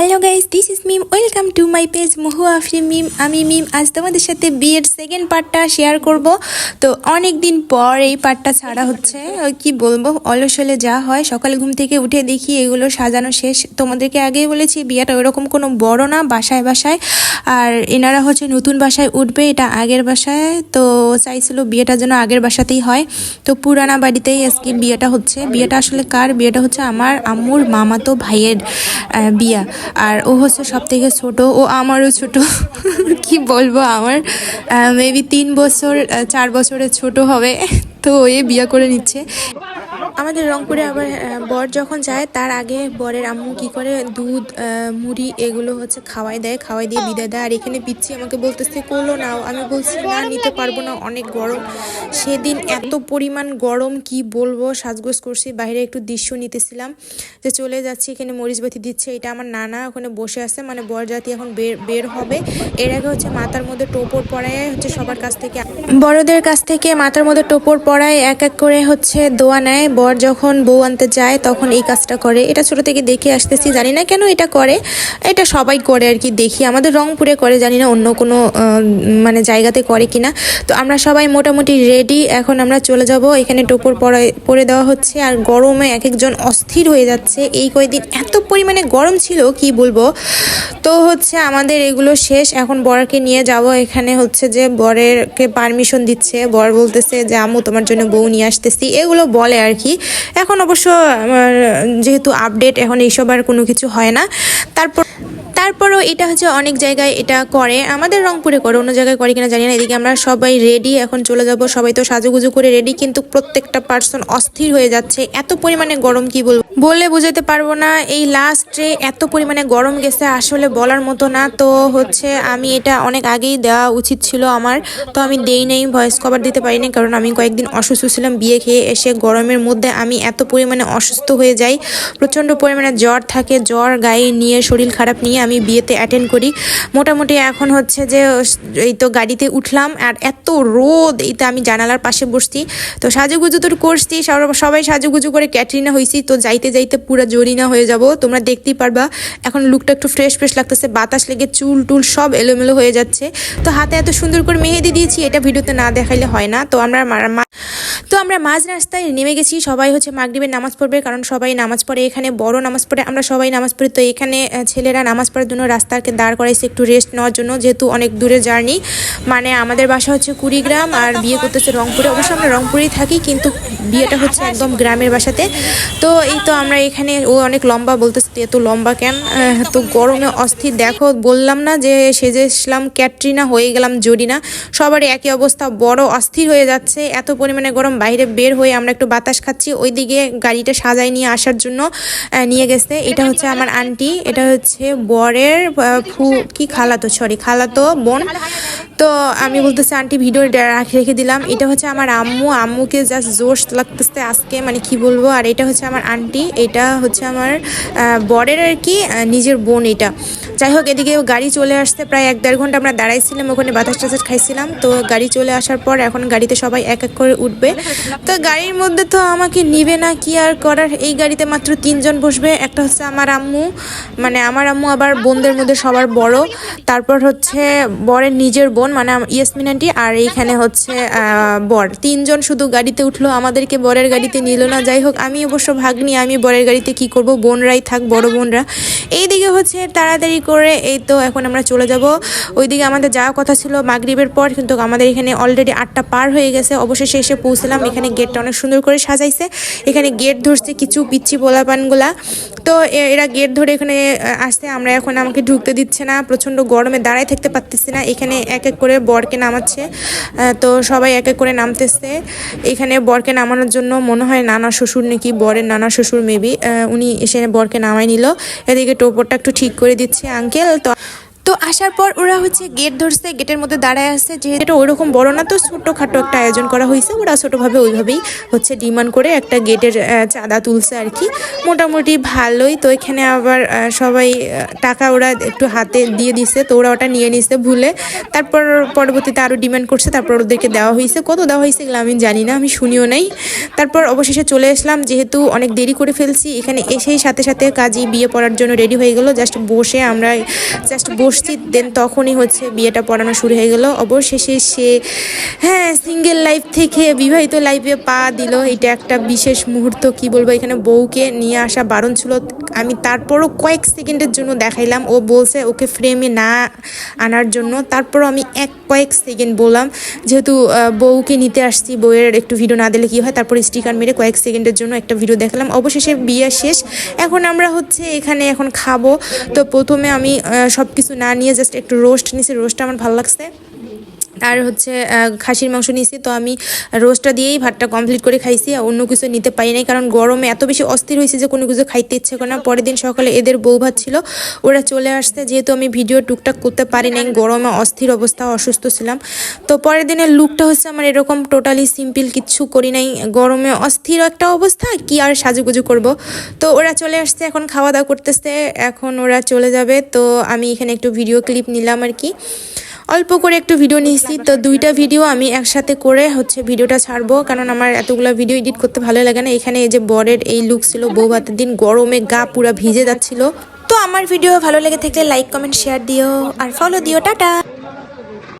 Hello guys this is Mim welcome to my page Mohu Afri Mim আমি মিম আজ তোমাদের সাথে বিয়ের সেকেন্ড পার্টটা শেয়ার করব। তো অনেক দিন পর এই পার্টটা ছাড়া হচ্ছে। কি বলব? অলস হলে যা হয়। সকালে ঘুম থেকে উঠে দেখি এগুলো সাজানো শেষ। তোমাদেরকে আগেই বলেছি, বিয়েটা ওরকম কোনো বড় না, বাসায় বাসায়। আর এনারা হচ্ছে নতুন বাসায় উঠবে, এটা আগের বাসায়। তো চাইছিল বিয়েটা যেন আগের বাসাতেই হয়। তো পুরানা বাড়িতেই আজকে বিয়েটা হচ্ছে। বিয়েটা আসলে কার? বিয়েটা হচ্ছে আমার আম্মুর মামাতো ভাইয়ের বিয়া। আর ও হচ্ছে সব থেকে ছোটো, ও আমারও ছোট। কি বলব আমার? মেবি তিন বছর চার বছরের ছোট হবে, তো এ বিয়ে করে নিচ্ছে। আমাদের রংপুরে আবার বর যখন যায়, তার আগে বরের আম্মু কি করে, দুধ মুড়ি এগুলো হচ্ছে খাওয়াই দেয়, খাওয়াই দিয়ে বিদায় দেয়। আর এখানে পিচ্ছি আমাকে বলতেছে, কোলো নাও। আমি বলছি, না, নিতে পারব না, অনেক গরম। সেদিন এত পরিমাণ গরম, কি বলব, সাজগোজ করছি। বাইরে একটু দৃশ্য নিতেছিলাম যে চলে যাচ্ছি, এখানে মরিচবাতি দিচ্ছে, এটা আমার নানা ওখানে বসে আছে মানে বরজাতি এখন বের বের হবে। এর আগে হচ্ছে মাথার মধ্যে টোপর পরায় হচ্ছে সবার কাছ থেকে। বড়দের কাছ থেকে মাথার মধ্যে টোপর পরায় এক এক করে হচ্ছে দোয়া নেয়। বর যখন বউ আনতে যায়, তখন এই কাজটা করে। এটা ছোট থেকে দেখে আসতেছি, জানি না কেন এটা করে। এটা সবাই করে আর কি, দেখি। আমাদের রংপুরে করে, জানি না অন্য কোনো মানে জায়গাতে করে কিনা। তো আমরা সবাই মোটামুটি রেডি এখন আমরা চলে যাব। এখানে টোপর পরায়, পরে দেওয়া হচ্ছে। আর গরমে এক একজন অস্থির হয়ে যাচ্ছে। এই কয়েকদিন এত পরিমাণে গরম ছিল, কি বলব? তো হচ্ছে আমাদের এগুলো শেষ। এখন বরকে নিয়ে যাব। এখানে হচ্ছে যে বরেরকে পারমিশন দিচ্ছে। বর বলতেছে যে আমু তোমার জন্য বউ নিয়ে আসতেছি। এগুলো বলে আর কি। এখন অবশ্য যেহেতু আপডেট এখন এইসব আর কোনো কিছু হয় না। তারপর তারপরও এটা হচ্ছে অনেক জায়গায় এটা করে, আমাদের রংপুরে করে, অন্য জায়গায় করে কিনা জানি না, এদিকে আমরা সবাই রেডি এখন চলে যাব, সবাই তো সাজুগুজু করে রেডি কিন্তু প্রত্যেকটা পার্সন অস্থির হয়ে যাচ্ছে, এত পরিমাণে গরম কি বলব? বলে বুঝাতে পারব না, এই লাস্টে এত পরিমাণে গরম গেছে, আসলে বলার মতো না, তো হচ্ছে আমি এটা অনেক আগেই দেওয়া উচিত ছিল আমার, তো আমি দেই নেই ভয়েস কভার দিতে পারিনি, কারণ আমি কয়েকদিন অসুস্থ ছিলাম, বিয়ে খেয়ে এসে গরমের মধ্যে আমি এত পরিমাণে অসুস্থ হয়ে যাই, প্রচণ্ড পরিমাণে জ্বর থাকে, জ্বর গায়ে নিয়ে শরীর খারাপ নিয়ে আমি বিয়েতে অ্যাটেন্ড করি। মোটামুটি এখন হচ্ছে যে, এই তো গাড়িতে উঠলাম আর এত রোদ, এই তো আমি জানালার পাশে বসছি। তো সাজুগুজু তো করছি সব- সবাই সাজুগুজু করে ক্যাটরিনা হয়েছি তো যাইতে যাইতে পুরো জরিনা হয়ে যাব, তোমরা দেখতেই পারবা। এখন লুকটা একটু ফ্রেশ ফ্রেশ লাগতেছে, বাতাস লেগে চুল টুল সব এলোমেলো হয়ে যাচ্ছে। তো হাতে এত সুন্দর করে মেহেদি দিয়েছি, এটা ভিডিওতে না দেখাইলে হয় না। তো আমরা তো আমরা মাঝ রাস্তায় নেমে গেছি, সবাই হচ্ছে মাগরিবের নামাজ পড়বে, কারণ সবাই নামাজ পড়ে এখানে, বড় নামাজ পড়ে, আমরা সবাই নামাজ পড়ি। তো এখানে ছেলেরা নামাজ পড়ার জন্য রাস্তাকে দাঁড় করাইছে, একটু রেস্ট নেওয়ার জন্য, যেহেতু অনেক দূরে জার্নি মানে আমাদের বাসা হচ্ছে কুড়িগ্রাম, আর বিয়ে করতেছে রংপুরে। অবশ্য আমরা রংপুরেই থাকি, কিন্তু বিয়েটা হচ্ছে একদম গ্রামের বাসাতে। তো এই তো আমরা এখানে, ও অনেক লম্বা বলতেছে এত লম্বা কেন? তো গরমে অস্থির। দেখো, বললাম না যে সেজে সেজেছিলাম ক্যাটরিনা, হয়ে গেলাম জরিনা। সবারই একই অবস্থা, বড় অস্থির হয়ে যাচ্ছে। এত পরিমাণে গরম, বাইরে বের হয়ে আমরা একটু বাতাস খাচ্ছি। ওইদিকে গাড়িটা সাজায় নিয়ে আসার জন্য নিয়ে গেছে। এটা হচ্ছে আমার আন্টি এটা হচ্ছে বরের ফু কি খালাতো সরি খালাতো বোন। তো আমি বলতেছি, আন্টি ভিডিও রাখে দিলাম। এটা হচ্ছে আমার আম্মু। আম্মুকে জাস্ট জোশ লাগতেছে আজকে মানে কি বলব? আর এটা হচ্ছে আমার আন্টি, এটা হচ্ছে আমার বরের আর কি নিজের বোন এটা। যাই হোক, এদিকে গাড়ি চলে আসতে প্রায় এক দেড় ঘণ্টা, আমরা দাঁড়াইছিলাম, ওখানে বাতাস টাতাস খাইছিলাম। তো গাড়ি চলে আসার পর এখন গাড়িতে সবাই এক এক করে উঠবে। তো গাড়ির মধ্যে তো আমাকে নিবে না, কি আর করার? এই গাড়িতে মাত্র তিনজন বসবে, একটা হচ্ছে আমার আম্মু মানে আমার আম্মু আবার বোনদের মধ্যে সবার বড়। তারপর হচ্ছে বরের নিজের বোন মানে ইয়াসমিন আন্টি আর এইখানে হচ্ছে বর। তিনজন শুধু গাড়িতে উঠল, আমাদেরকে বরের গাড়িতে নিল না। যাই হোক, আমি অবশ্য ভাগ নিয়ে আমি বরের গাড়িতে কি করব? বোনরাই থাক, বড় বোনরা। এইদিকে হচ্ছে তাড়াতাড়ি করে এই তো এখন আমরা চলে যাব। ওইদিকে আমাদের যাওয়ার কথা ছিল মাগরিবের পর, কিন্তু আমাদের এখানে অলরেডি আটটা পার হয়ে গেছে। অবশেষে এসে পৌঁছলাম। এখানে গেটটা অনেক সুন্দর করে সাজাইছে। এখানে গেট ধরছে কিছু পিচ্ছি পোলাপানগুলা। তো এরা গেট ধরে এখানে আসছে আমরা এখন আমাকে ঢুকতে দিচ্ছে না। প্রচণ্ড গরমে দাঁড়ায় থাকতে পারতেছি না। এখানে এক এক করে বরকে নামাচ্ছে। তো সবাই এক এক করে নামতেছে। এখানে বরকে নামানোর জন্য মনে হয় নানা শ্বশুর নাকি বরের নানা শ্বশুর মেবি উনি এসে বরকে নামাই নিল। এদিকে টোপরটা একটু ঠিক করে দিচ্ছি আঙ্কেল তো তো আসার পর ওরা হচ্ছে গেট ধরছে গেটের মধ্যে দাঁড়ায় আছে, যেহেতু ওইরকম বড় না, তো ছোট্টখাটো একটা আয়োজন করা হয়েছে। ওরা ছোটোভাবে ওইভাবেই হচ্ছে ডিমান্ড করে একটা গেটের চাঁদা তুলছে আর কি। মোটামুটি ভালোই। তো এখানে আবার সবাই টাকা ওরা একটু হাতে দিয়ে দিছে, তো ওরা ওটা নিয়ে নিছে ভুলে। তারপর পরবর্তীতে আরও ডিমান্ড করছে, তারপর ওদেরকে দেওয়া হয়েছে। কত দেওয়া হয়েছে এগুলো আমি জানি না, আমি শুনিও নাই। তারপর অবশেষে চলে আসলাম, যেহেতু অনেক দেরি করে ফেলছি, এখানে এসেই সাথে সাথে কাজী বিয়ে পড়ার জন্য রেডি হয়ে গেলো। জাস্ট বসে আমরা জাস্ট বসছি দেন তখনই হচ্ছে বিয়েটা পড়ানো শুরু হয়ে গেল। অবশেষে সে হ্যাঁ সিঙ্গেল লাইফ থেকে বিবাহিত লাইফে পা দিল। এটা একটা বিশেষ মুহূর্ত, কি বলব, এখানে বউকে নিয়ে আসা বারণ ছিল। আমি তারপরও কয়েক সেকেন্ডের জন্য দেখাইলাম। ও বলছে ওকে ফ্রেমে না আনার জন্য। তারপরও আমি এক, কয়েক সেকেন্ড বললাম, যেহেতু বউকে নিতে আসছি, বউয়ের একটু ভিডিও না দিলে কি হয়? তারপর স্টিকার মেরে কয়েক সেকেন্ডের জন্য একটা ভিডিও দেখালাম। অবশেষে বিয়ে শেষ। এখন আমরা হচ্ছে এখানে এখন খাব। তো প্রথমে আমি সব কিছু না নিয়ে জাস্ট একটু রোস্ট নিছি। রোস্টটা আমার ভালো লাগছে। আর হচ্ছে খাসির মাংস নিয়েছি, তো আমি রোস্টটা দিয়েই ভাতটা কমপ্লিট করে খাইছি, আর অন্য কিছু নিতে পারি নাই, কারণ গরমে এত বেশি অস্থির হয়েছে যে কোনো কিছু খাইতে ইচ্ছে করে না। পরের দিন সকালে এদের বউ ভাত ছিল, ওরা চলে আসছে, যেহেতু আমি ভিডিও টুকটাক করতে পারি নাই, গরমে অস্থির অবস্থা, অসুস্থ ছিলাম। তো পরের দিনের লুকটা হচ্ছে আমার এরকম টোটালি সিম্পল কিচ্ছু করি নাই, গরমে অস্থির একটা অবস্থা, কি আর সাজুগুজু করব? তো ওরা চলে আসছে, এখন খাওয়া দাওয়া করতেছে, এখন ওরা চলে যাবে, তো আমি এখানে একটু ভিডিও ক্লিপ নিলাম আর কি। অল্প করে একটু ভিডিও নিয়েছি। তো দুইটা ভিডিও আমি একসাথে করে হচ্ছে ভিডিওটা ছাড়বো। কারণ আমার এতগুলো ভিডিও এডিট করতে ভালো লাগে না। এখানে এই যে বরের এই লুক ছিল বউ ভাতের দিন গরমে গা পুরা ভিজে যাচ্ছিল। তো আমার ভিডিও ভালো লেগে থাকলে লাইক কমেন্ট শেয়ার দিও। আর ফলো দিও। টাটা!